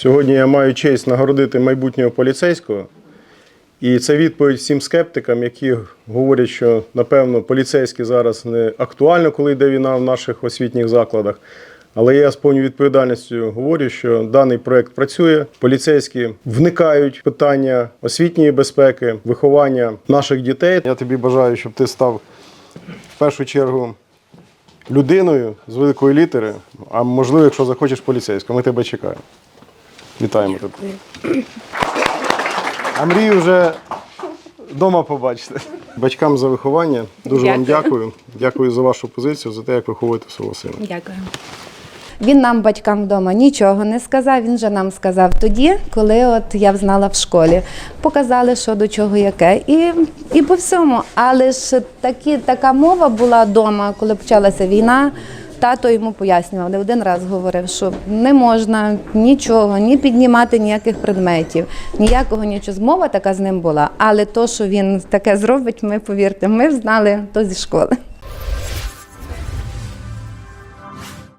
Сьогодні я маю честь нагородити майбутнього поліцейського. І це відповідь всім скептикам, які говорять, що напевно поліцейські зараз не актуально, коли йде війна в наших освітніх закладах. Але я з повною відповідальністю говорю, що даний проект працює. Поліцейські вникають в питання освітньої безпеки, виховання наших дітей. Я тобі бажаю, щоб ти став в першу чергу людиною з великої літери, а можливо, якщо захочеш поліцейським. Ми тебе чекаємо. Вітаємо тебе. А мрію вже вдома побачите. Батькам за виховання. Дуже вам Дякую. дякую. Дякую за вашу позицію, за те, як виховуєте свого сина. Дякую. Він нам, батькам вдома, нічого не сказав. Він же нам сказав тоді, коли от я взнала в школі. Показали, що до чого яке, і, і по всьому. Але ж такі, така мова була вдома, коли почалася війна. Тато йому пояснював, не один раз говорив, що не можна нічого, ні піднімати ніяких предметів, ніякого нічого. Змова така з ним була. Але то, що він таке зробить, ми повірте, ми знали то зі школи.